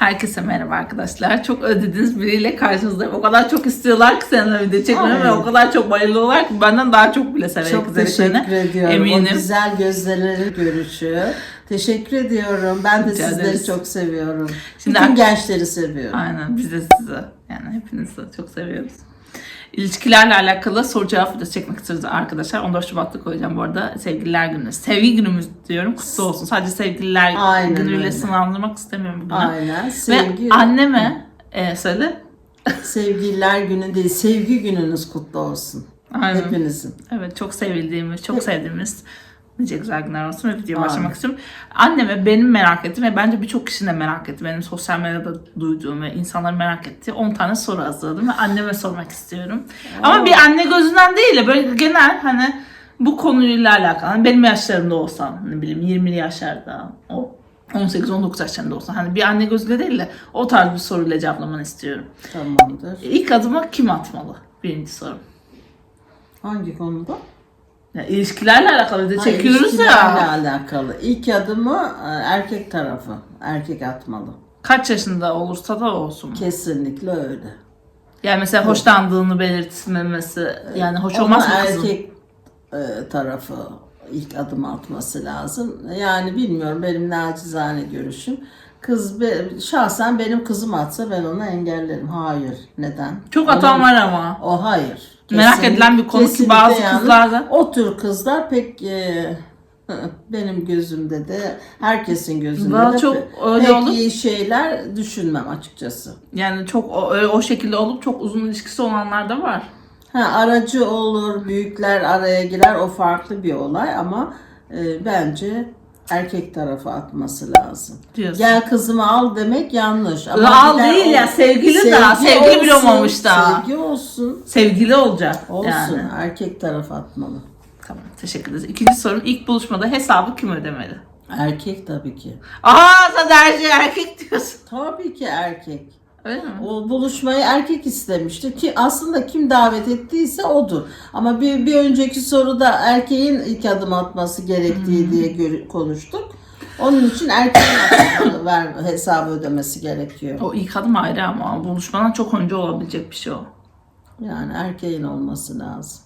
Herkese merhaba arkadaşlar. Çok ödediğiniz biriyle karşınızdayım. O kadar çok istiyorlar ki seninle video çekmemi ve Ay. o kadar çok bayılıyorlar ki benden daha çok bile severek Çok teşekkür ediyorum. Eminim. O güzel gözlerin görüşü. Teşekkür ediyorum. Ben de Rica sizleri ederiz. çok seviyorum. Şimdi Bütün gençleri seviyorum. Aynen biz de sizi yani hepinizi çok seviyoruz. İlişkilerle alakalı soru cevap videosu çekmek istiyoruz arkadaşlar. 14 Şubat'ta koyacağım bu arada. Sevgililer günü. Sevgi günümüz diyorum. Kutlu olsun. Sadece sevgililer Aynen günüyle öyle. sınırlandırmak istemiyorum bugünü. Aynen. Ve Sevgi, anneme e, söyle. sevgililer günü değil, sevgi gününüz kutlu olsun. Aynen. Hepinizin. Evet çok sevildiğimiz, çok sevdiğimiz nice güzel günler olsun ve videoya başlamak istiyorum. Anneme benim merak ettiğim ve bence birçok kişinin de merak ettiği, benim sosyal medyada duyduğum ve insanların merak ettiği 10 tane soru hazırladım ve anneme sormak istiyorum. Ama bir anne gözünden değil de böyle genel hani bu konuyla alakalı. Hani benim yaşlarımda olsam, ne bileyim 20'li yaşlarda, o 18-19 yaşlarında olsam hani bir anne gözüyle değil de o tarz bir soruyla cevaplamanı istiyorum. Tamamdır. İlk adımı kim atmalı? Birinci sorum. Hangi konuda? Ya ilişkilerle alakalı Ha, çekiyoruz ilişkilerle ya. alakalı. İlk adımı e, erkek tarafı. Erkek atmalı. Kaç yaşında olursa da olsun. Kesinlikle öyle. Yani mesela hoşlandığını belirtmemesi yani hoş Ama olmaz mı kızın? erkek e, tarafı ilk adım atması lazım. Yani bilmiyorum benim nacizane görüşüm. Kız be- şahsen benim kızım atsa ben onu engellerim. Hayır. Neden? Çok Onun- atan var ama. O hayır. Merak Kesinlikle- edilen bir konu ki bazı yani kızlarda- O tür kızlar pek e, benim gözümde de herkesin gözünde Valla de çok öyle pek olup- iyi şeyler düşünmem açıkçası. Yani çok o, o şekilde olup çok uzun ilişkisi olanlar da var. Ha, aracı olur, büyükler araya girer o farklı bir olay ama e, bence erkek tarafı atması lazım. Diyorsun. Gel kızımı al demek yanlış. La al değil o- ya, sevgili daha, sevgili bile olmamış daha. Sevgi olsun. Sevgili olacak Olsun. yani. Erkek tarafı atmalı. Tamam teşekkür ederiz. İkinci sorun ilk buluşmada hesabı kim ödemeli? Erkek tabii ki. Aa sen her şey erkek diyorsun. Tabii ki erkek. Öyle mi? O buluşmayı erkek istemişti ki aslında kim davet ettiyse odur. Ama bir, bir önceki soruda erkeğin ilk adım atması gerektiği Hmm. diye gör- konuştuk. Onun için erkeğin ver, hesabı ödemesi gerekiyor. O ilk adım ayrı ama buluşmadan çok önce olabilecek bir şey o. Yani erkeğin olması lazım.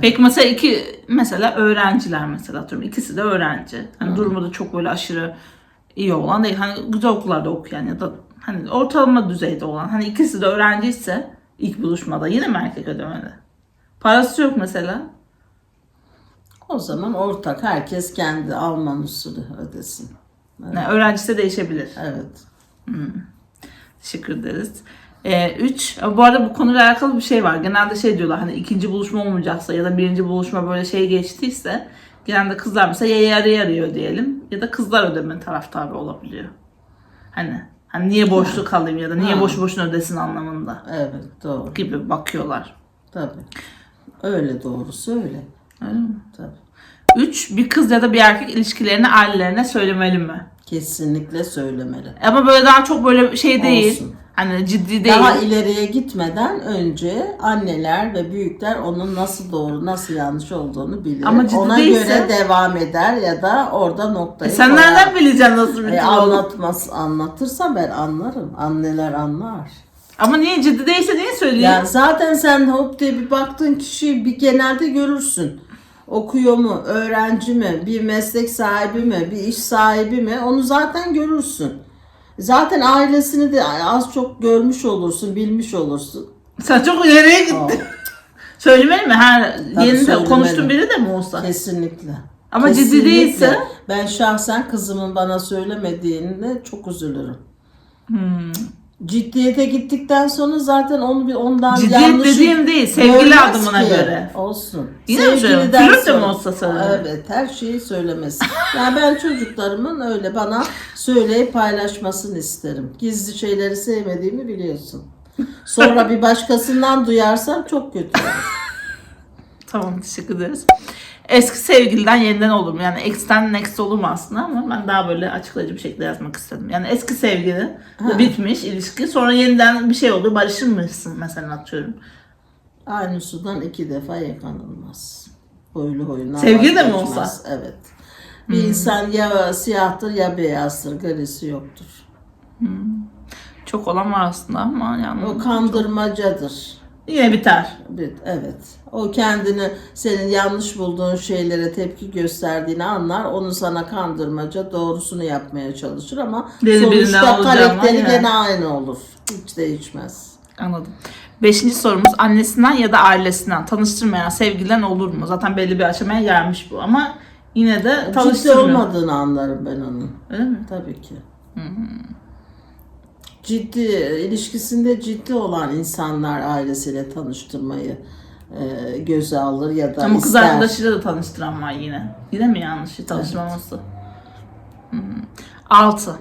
Peki mesela iki mesela öğrenciler mesela atıyorum ikisi de öğrenci. Hani durumu da çok böyle aşırı iyi olan değil. Hani güzel okullarda okuyan ya da hani ortalama düzeyde olan. Hani ikisi de öğrenciyse ilk buluşmada yine mi erkek ödemeli? Parası yok mesela. O zaman ortak herkes kendi Alman usulü ödesin. Yani öğrencisi değişebilir. Evet. Teşekkür ederiz. Ee, üç, bu arada bu konuyla alakalı bir şey var. Genelde şey diyorlar hani ikinci buluşma olmayacaksa ya da birinci buluşma böyle şey geçtiyse genelde kızlar mesela ya yarı yarıyor diyelim ya da kızlar ödeme taraftarı olabiliyor. Hani hani niye boşluk alayım ya da niye Ha. boş boşuna ödesin anlamında Evet doğru. gibi bakıyorlar. Tabii. Öyle doğrusu öyle. Öyle mi? Tabii. Üç, bir kız ya da bir erkek ilişkilerini ailelerine söylemeli mi? Kesinlikle söylemeli. Ama böyle daha çok böyle şey değil. Olsun. Hani ciddi değil. Daha ileriye gitmeden önce anneler ve büyükler onun nasıl doğru nasıl yanlış olduğunu bilir. Ama ciddi Ona değilse- göre devam eder ya da orada noktayı E sen koyar. nereden bileceksin nasıl bir E, anlatmaz, anlatırsam ben anlarım. Anneler anlar. Ama niye ciddi değilse niye söyleyeyim? Yani zaten sen hop diye bir baktığın kişiyi bir genelde görürsün. Okuyor mu, öğrenci mi, bir meslek sahibi mi, bir iş sahibi mi onu zaten görürsün. Zaten ailesini de az çok görmüş olursun, bilmiş olursun. Sen çok ileriye gittin. Söylemeli mi? Tabii yeni de söylemeli. konuştuğun biri de mi olsa? Kesinlikle. Ama ciddi Kesinlikle. değilse? Ben şahsen kızımın bana söylemediğinde çok üzülürüm. Hmm. Ciddiyete gittikten sonra zaten onu bir ondan Ciddiyet yanlışı dediğim değil, sevgili görmez adımına ki. göre. Olsun. Yine mi söylüyorum? Sevgiliden Flört de mi sonra- olsa söylenir? Evet her şeyi söylemesi. yani ben çocuklarımın öyle bana söyleyip paylaşmasını isterim. Gizli şeyleri sevmediğimi biliyorsun. Sonra bir başkasından duyarsam çok kötü olur. Tamam teşekkür ederiz. Eski sevgiliden yeniden olur mu? Yani ex'ten next olur mu aslında ama ben daha böyle açıklayıcı bir şekilde yazmak istedim. Yani eski sevgili Ha. bitmiş ilişki sonra yeniden bir şey oldu barışır mısın mesela atıyorum. Aynı sudan iki defa yıkanılmaz. Huylu huyuna Sevgili de mi olsa? Evet. Bir insan ya siyahtır ya beyazdır. Garisi yoktur. Çok olan var aslında ama yani O kandırmacadır. Yine biter. Bir- Evet. O kendini senin yanlış bulduğun şeylere tepki gösterdiğini anlar. Onu sana kandırmaca doğrusunu yapmaya çalışır ama Biri birinden sonuçta olacağım karakteri ama gene aynı olur. Hiç değişmez. Anladım. Beşinci sorumuz annesinden ya da ailesinden tanıştırmayan sevgililen olur mu? Zaten belli bir aşamaya gelmiş bu ama yine de Ciddi tanıştırmıyor. olmadığını anlarım ben onun. Öyle mi? Tabii ki. Ciddi, ilişkisinde ciddi olan insanlar ailesiyle tanıştırmayı e, göze alır ya da Ama kız ister. arkadaşıyla da tanıştıran var yine. Yine mi yanlış? Tanışmaması. Hmm. Altı.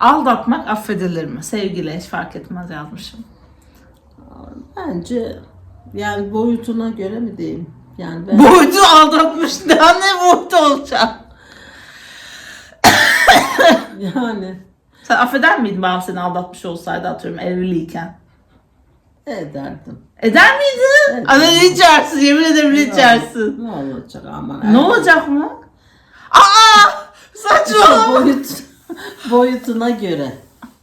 Aldatmak affedilir mi? Sevgili hiç fark etmez yazmışım. Bence yani boyutuna göre mi diyeyim? Yani ben Boyutu aldatmış. Daha ne boyutu olacak? yani Sen affeder miydin bana seni aldatmış olsaydı atıyorum evliyken? ederdim. Eder miydin? Evet. Ana ne içersin? Yemin ederim ne içersin? Ne olacak aman. Ne olacak mı? Aa! Saçma. Boyut, boyutuna göre.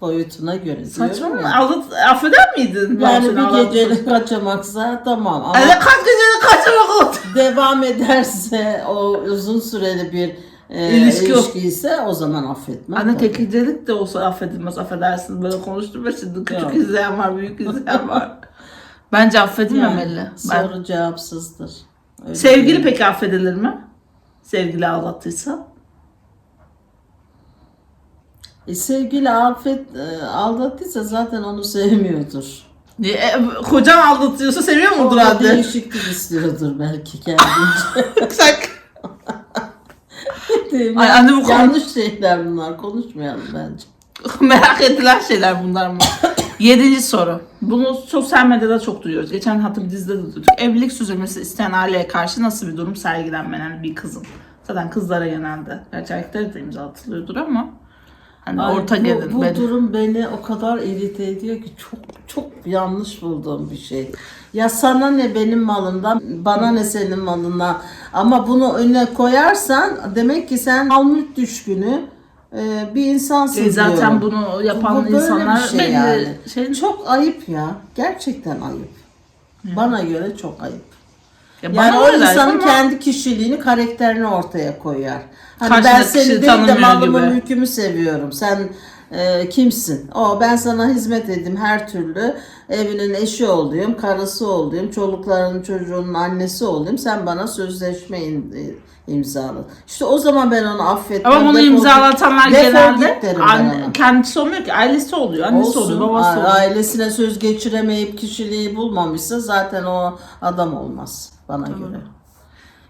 Boyutuna göre Saçma diyorum mı? ya. Aldat, affeder miydin? Yani bir aldatmış gecelik kaçamaksa tamam ama Evet kaç gecenin kaçamak oldu? devam ederse o uzun süreli bir e, İlişki o. ilişki ise o zaman affetmem. Anne tabii. tek gecelik de olsa affedilmez affedersin. Böyle konuşturma şimdi küçük Yok. izleyen var büyük izleyen var. Bence affedilmemeli. Yani ben... soru cevapsızdır. Öyle Sevgili diyeyim. peki affedilir mi? Sevgili aldattıysa? E, sevgili affet, e, aldattıysa zaten onu sevmiyordur. E, e, kocan aldatıyorsa seviyor mudur anne? değişiklik istiyordur belki kendince. Mi? Ay, anne bu konu- Yanlış şeyler bunlar. Konuşmayalım bence. merak edilen şeyler bunlar mı? Yedinci soru. Bunu sosyal medyada çok duyuyoruz. Geçen hafta bir dizide de duyduk. Evlilik sürdürmesi isteyen aileye karşı nasıl bir durum sergilenmenen bir kızın. Zaten kızlara genelde. Gerçi erkeklere de imza atılıyordur ama. Hani Ay, orta bu, gelin. bu benim. durum beni o kadar irite ediyor ki çok çok yanlış bulduğum bir şey. Ya sana ne benim malımdan, bana ne senin malından. Ama bunu önüne koyarsan demek ki sen mal mülk düşkünü e, bir insansın E, zaten diyorum. bunu yapan Bu bir insanlar şey belli yani. şey- Çok ayıp ya. Gerçekten ayıp. Bana göre çok ayıp. Ya bana Yani o insanın ama kendi kişiliğini, karakterini ortaya koyar. Hani Karşındaki ben seni değil de malımı, gibi. mülkümü seviyorum. Sen e, kimsin? O ben sana hizmet edeyim her türlü. Evinin eşi olayım, karısı olayım, çolukların çocuğunun annesi olayım. Sen bana sözleşme im- imzaladın. İşte o zaman ben onu affetmem. ama bunu imzalatanlar genelde ona. kendisi olmuyor ki ailesi oluyor, annesi Olsun. oluyor, babası oluyor. Ailesine söz geçiremeyip kişiliği bulmamışsa zaten o adam olmaz bana göre.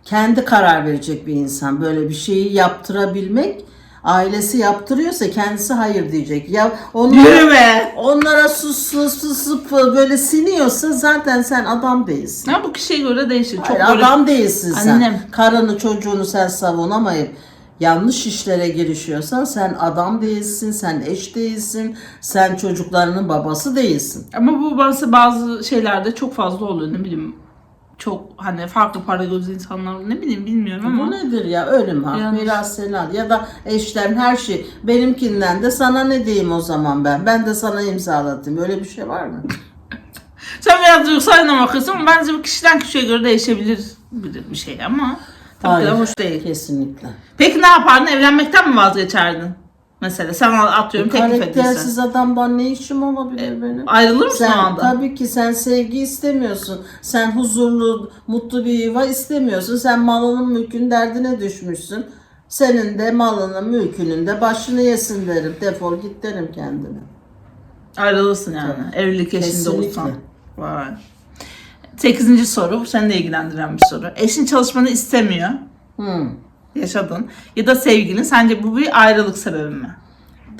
Kendi karar verecek bir insan. Böyle bir şeyi yaptırabilmek ailesi yaptırıyorsa kendisi hayır diyecek. Ya onlara, Yürü be! onlara sus sus sus sus böyle siniyorsa zaten sen adam değilsin. Ya bu kişiye göre değişir. Çok Hayır, böyle adam değilsin sen. Annem. Karını çocuğunu sen savunamayıp yanlış işlere girişiyorsan sen adam değilsin, sen eş değilsin, sen çocuklarının babası değilsin. Ama bu bazı bazı şeylerde çok fazla oluyor ne bileyim. Çok hani farklı para gözlü insanlar ne bileyim bilmiyorum ama. Bu nedir ya? Ölüm hak, Yanlış. miras senat ya da eşlerin her şey. Benimkinden de sana ne diyeyim o zaman ben? Ben de sana imzalatayım. Öyle bir şey var mı? Sen biraz duygusal ama bence bu kişiden kişiye göre değişebilir bir, şey ama tabii de Hayır. hoş değil. Kesinlikle. Peki ne yapardın? Evlenmekten mi vazgeçerdin? Mesela sen atıyorum teklif edilse. Karaktersiz adamdan ne işim olabilir benim? Ayrılır mısın Sen o anda? tabii ki sen sevgi istemiyorsun. Sen huzurlu, mutlu bir yuva istemiyorsun. Sen malının mülkün derdine düşmüşsün. Senin de malının mülkünün de başını yesin derim. Defol git derim kendine. Ayrılırsın yani. Evlilik eşinde Kesinlikle. olsan. Vay. Sekizinci soru. Seni de ilgilendiren bir soru. Eşin çalışmanı istemiyor. Hmm. Yaşadın. Ya da sevgilin. Sence bu bir ayrılık sebebi mi?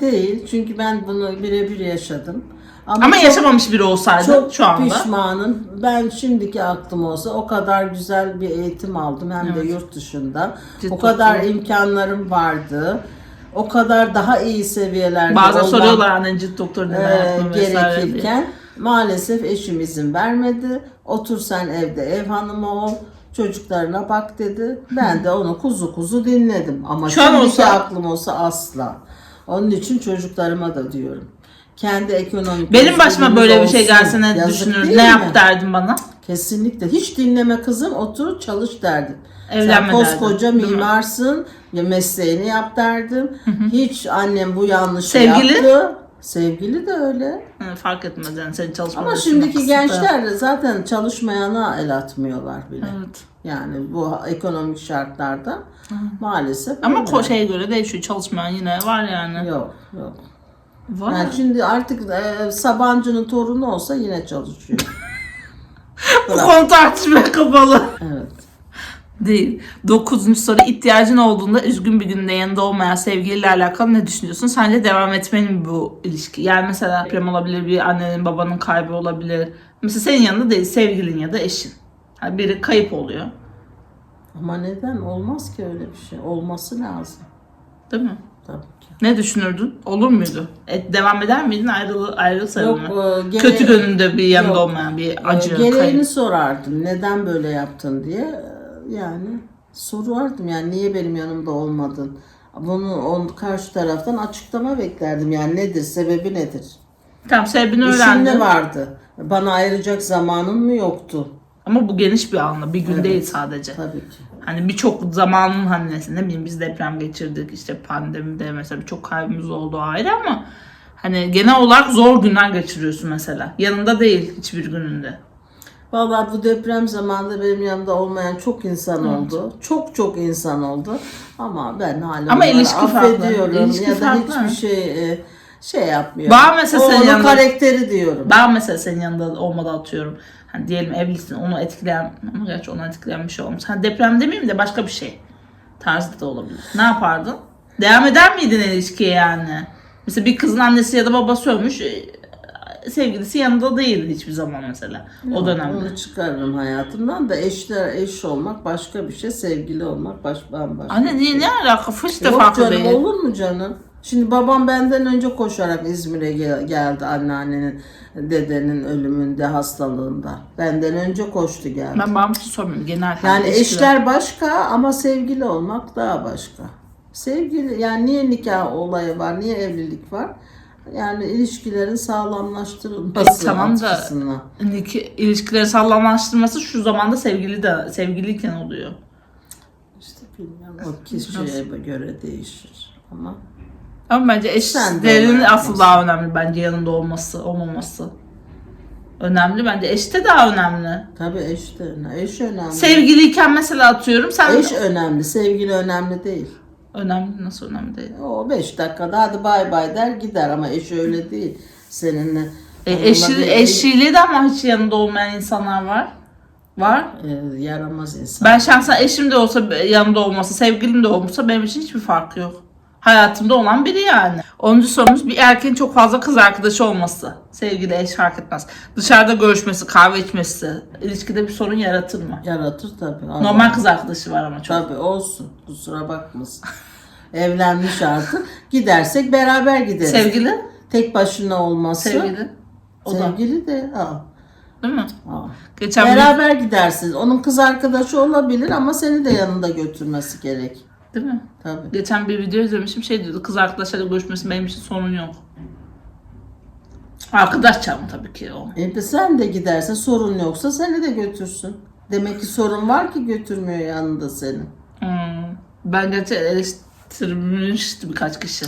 Değil çünkü ben bunu birebir yaşadım. Ama çok- yaşamamış biri olsaydı Çok şu anda. pişmanım. Ben şimdiki aklım olsa o kadar güzel bir eğitim aldım hem de yurt dışında. Ciddi o kadar oturum. imkanlarım vardı. O kadar daha iyi seviyelerde Bazen olan- soruyorlar annen cilt doktoru e, vesaire diye. gerekirken maalesef eşim izin vermedi. Otur sen evde ev hanımı ol. Çocuklarına bak dedi. Ben de onu kuzu kuzu dinledim. Ama Şu an şimdiki olsa- aklım olsa asla. Onun için çocuklarıma da diyorum. Kendi ekonomik Benim başıma özgürlüğümüz böyle bir şey olsun. gelse ne Yazık düşünür? değil Ne mi? yap derdin bana? Kesinlikle. Hiç dinleme kızım otur çalış derdim. Evlenme Sen koskoca derdim, değil mi? mimarsın ya mesleğini yap derdim. Hiç annem bu yanlışı Sevgili? yaptı. Sevgili de öyle. Hı, fark etmez yani senin çalışmanı Ama şimdiki gençler de zaten çalışmayana el atmıyorlar bile. Evet. Yani bu ekonomik şartlarda maalesef Ama öyle. şeye göre değişiyor. Çalışmayan yine var yani. Yok yok. Var. Yani şimdi artık e, Sabancı'nın torunu olsa yine çalışıyor. Bu konu tartışmaya kapalı. evet. Değil. Dokuzuncu soru. ihtiyacın olduğunda üzgün bir günde yanında olmayan sevgiliyle alakalı ne düşünüyorsun? Sence devam etmeli mi bu ilişki? Yani mesela deprem olabilir, bir annenin babanın kaybı olabilir. Mesela senin yanında değil, sevgilin ya da eşin. Yani biri kayıp oluyor. Ama neden? Olmaz ki öyle bir şey. Olması lazım. Değil mi? Tabii ki. Ne düşünürdün? Olur muydu? E, devam eder miydin ayrıl ayrılsaydın Yok, mı? e, Kötü gönlünde bir yanında Yok. olmayan bir e, acı, gereğini kayıp. sorardım. Neden böyle yaptın diye. Yani sorardım yani niye benim yanımda olmadın? Bunu on, karşı taraftan açıklama beklerdim. Yani nedir? Sebebi nedir? Tamam sebebini İşin öğrendin. ne vardı? Bana ayıracak zamanın mı yoktu? Ama bu geniş bir anla. Bir gün Evet. değil sadece. Tabii ki. Hani birçok zamanın hani ne bileyim biz deprem geçirdik işte pandemide mesela birçok kaybımız oldu ayrı ama hani genel olarak zor günler geçiriyorsun mesela. Yanında değil hiçbir gününde. Vallahi bu deprem zamanında benim yanımda olmayan çok insan oldu. Çok çok insan oldu. Ama ben hala Ama ilişki affediyorum İlişki ya da farklı. hiçbir şey e, şey yapmıyorum. Bana mesela O senin yanında- karakteri diyorum. Ben mesela senin yanında olmadı atıyorum. Hani diyelim evlisin onu etkileyen ama gerçi onu etkileyen bir şey olmuş. Hani deprem demeyeyim de başka bir şey tarzı da olabilir. Ne yapardın? Devam eder miydin ilişkiye yani? Mesela bir kızın annesi ya da babası ölmüş. Sevgilisi yanında değildi hiçbir zaman mesela. O dönemde. Onu çıkarırım hayatımdan da eşler eş olmak başka bir şey, sevgili olmak baş, bambaşka. Anne bir niye şey. ne alaka? Hiç de Yok farklı canım değil. olur mu canım? Şimdi babam benden önce koşarak İzmir'e gel- geldi anneannenin, dedenin ölümünde, hastalığında. Benden önce koştu geldi. Ben için sormuyorum. Genel Yani ilişkiler. eşler başka ama sevgili olmak daha başka. Sevgili yani niye nikah olayı var, niye evlilik var? Yani ilişkilerin sağlamlaştırılması E, tamam da- açısından. İlişki, ilişkileri sağlamlaştırması şu zamanda sevgili de sevgiliyken oluyor. İşte bilmiyorum o kişiye göre değişir. Ama Ama bence eşlerin asıl daha önemli bence yanında olması, olmaması. Önemli bence. Eş de daha önemli. tabii eş de önemli. Eş önemli. Sevgiliyken mesela atıyorum sen Eş önemli, sevgili önemli değil. Önemli nasıl önemli değil. O 5 dakikada hadi bay bay der gider ama eş öyle değil. Seninle E, eşi, bir- eşliği de ama hiç yanında olmayan insanlar var. Var. e, yaramaz insan. Ben şahsen eşim de olsa yanında olmasa, sevgilim de olmasa benim için hiçbir fark yok. Hayatımda olan biri yani. 10. sorumuz bir erkeğin çok fazla kız arkadaşı olması. Sevgili eş fark etmez. Dışarıda görüşmesi, kahve içmesi ilişkide bir sorun yaratır mı? Yaratır tabii. Allah. Normal kız arkadaşı var ama çok. Tabii olsun. Kusura bakmasın. Evlenmiş artık. Gidersek beraber gideriz. Sevgili? Tek başına olması. Sevgili. O da. Sevgili de. Aa, Değil mi? Geçen Beraber gidersiniz. Onun kız arkadaşı olabilir ama seni de yanında götürmesi gerek. Değil mi? Tabii. Geçen bir video izlemişim şey diyordu kız arkadaşlarla görüşmesi benim için sorun yok. Arkadaşça mı tabii ki o. E, sen de gidersen sorun yoksa seni de götürsün. Demek ki sorun var ki götürmüyor yanında seni. Hmm. Ben gerçi eleştirmişti birkaç kişi.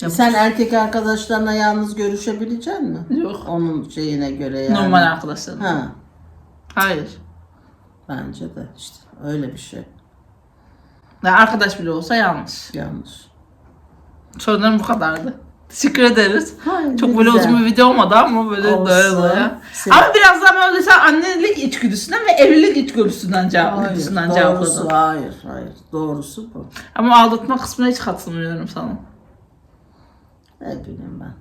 Ya bu- Sen erkek arkadaşlarına yalnız görüşebilecek mi? Yok. Onun şeyine göre yani. Normal arkadaşlarım. Ha, Hayır. bence de işte öyle bir şey. Yani arkadaş bile olsa yanlış. Yanlış. Sorularım bu kadardı. Teşekkür ederiz. Hayır, Çok böyle güzel. uzun bir video olmadı ama böyle Olsun. Sen- Ama biraz daha böyle sen annelik içgüdüsünden ve evlilik içgüdüsünden cevap, Hayır, içgüdüsünden doğrusu cevapladın. hayır, hayır. Doğrusu bu. Ama aldatma kısmına hiç katılmıyorum sana. Ne bileyim ben.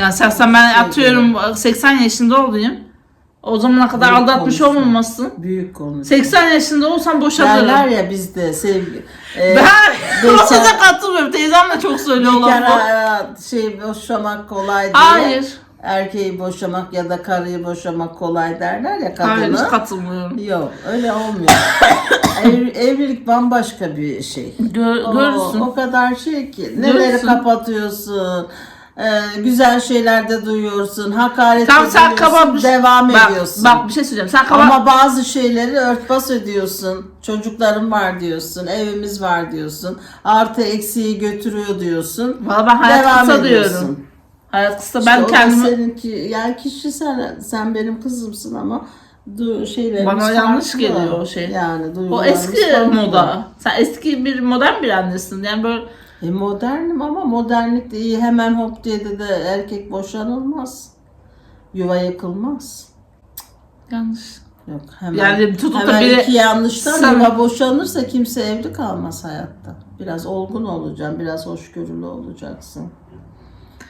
Yani şahsen ben Şey atıyorum 80 yaşında olayım. O zamana kadar Büyük aldatmış konuşma. olmamasın. Büyük konu. 80 yaşında Derler boşanırım. ya bizde sevgi. e, Ben ona katılmıyorum. Teyzem de çok söylüyor olan bu. kere şey boşamak kolay diye. Hayır. erkeği boşamak ya da karıyı boşamak kolay derler ya Hayır hiç kadını. katılmıyorum. Yok öyle olmuyor. Ev- evlilik bambaşka bir şey. Gör, O, görürsün. o kadar şey ki. Neleri Görürsün. kapatıyorsun. E, güzel şeyler de duyuyorsun. Hakaret de sen duyuyorsun. kapatmış. Devam bak, ediyorsun. Bak bir şey söyleyeceğim. Sen kapat. Ama bazı şeyleri örtbas ediyorsun. Çocuklarım var diyorsun. Evimiz var diyorsun. Artı eksiği götürüyor diyorsun. Valla ben hayat Devam kısa ediyorsun. diyorum. Hayat kısa. İşte Ben da kendimi... seninki yani kişisel sen benim kızımsın ama du şeylerimiz Bana yanlış geliyor o şey. Yani O eski moda. Sen eski bir modern bir annesin. Yani böyle E modernim ama modernlik de iyi. Hemen hop diye de, de erkek boşanılmaz. Yuva yıkılmaz. yanlış. Yok hemen. Yani tutup da hemen biri- iki yanlıştan Sen- yuva boşanırsa kimse evli kalmaz hayatta. Biraz olgun olacaksın, biraz hoşgörülü olacaksın.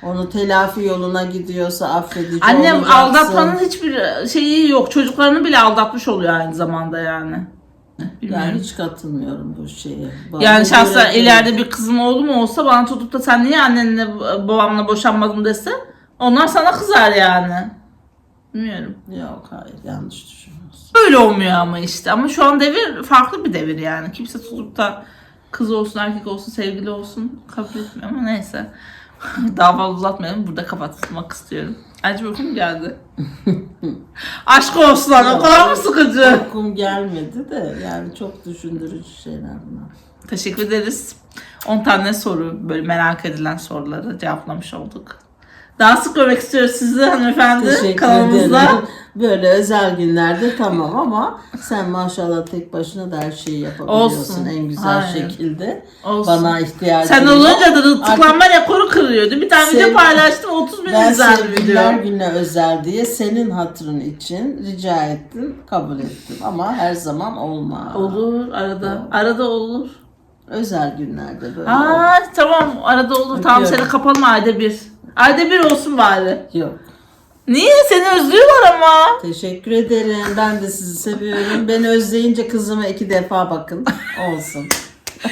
Onu telafi yoluna gidiyorsa affedici Annem olacaksın. aldatmanın hiçbir şeyi yok. Çocuklarını bile aldatmış oluyor aynı zamanda yani. Bilmiyorum. Yani hiç katılmıyorum bu şeye. Yani Bu şahsen göre- ileride bir kızım oğlu mu olsa bana tutup da sen niye annenle babamla boşanmadın dese onlar sana kızar yani. Bilmiyorum. Yok hayır yanlış düşünüyorsun. Böyle olmuyor ama işte. Ama şu an devir farklı bir devir yani. Kimse tutup da kız olsun, erkek olsun, sevgili olsun kabul etmiyor ama neyse. Daha fazla uzatmayalım. Burada kapatmak istiyorum. Uykum geldi. Aşk olsun lan. O kadar mı sıkıcı? Uykum gelmedi de yani çok düşündürücü şeyler bunlar. Teşekkür ederiz. 10 tane soru böyle merak edilen soruları cevaplamış olduk. Daha sık görmek istiyoruz sizi hanımefendi Teşekkür kanalımızda. ederim. Böyle özel günlerde tamam ama sen maşallah tek başına da her şeyi yapabiliyorsun Olsun. en güzel Aynen. şekilde. Olsun. Bana ihtiyacın Sen olunca da tıklanma rekoru kırıyordu. Bir tane video paylaştım 30 bin Ben izlendi video. sevgililer gününe özel diye senin hatırın için rica ettim, kabul ettim. Ama her zaman olmaz. Olur arada. Arada olur. Özel günlerde böyle. Aa tamam arada olur. Tamam Öpüyorum. seni kapalım ayda bir. Ayda bir olsun bari. Yok. Niye? Seni özlüyorlar ama. Teşekkür ederim. Ben de sizi seviyorum. Beni özleyince kızıma iki defa bakın. Olsun.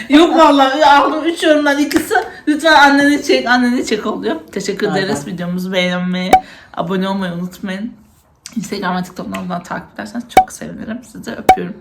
Yok vallahi aldım 3 yorumdan ikisi. Lütfen anneni çek, anneni çek oluyor. Teşekkür ederiz. Videomuzu beğenmeyi, abone olmayı unutmayın. Instagram ve TikTok'tan takip ederseniz çok sevinirim. Sizi öpüyorum.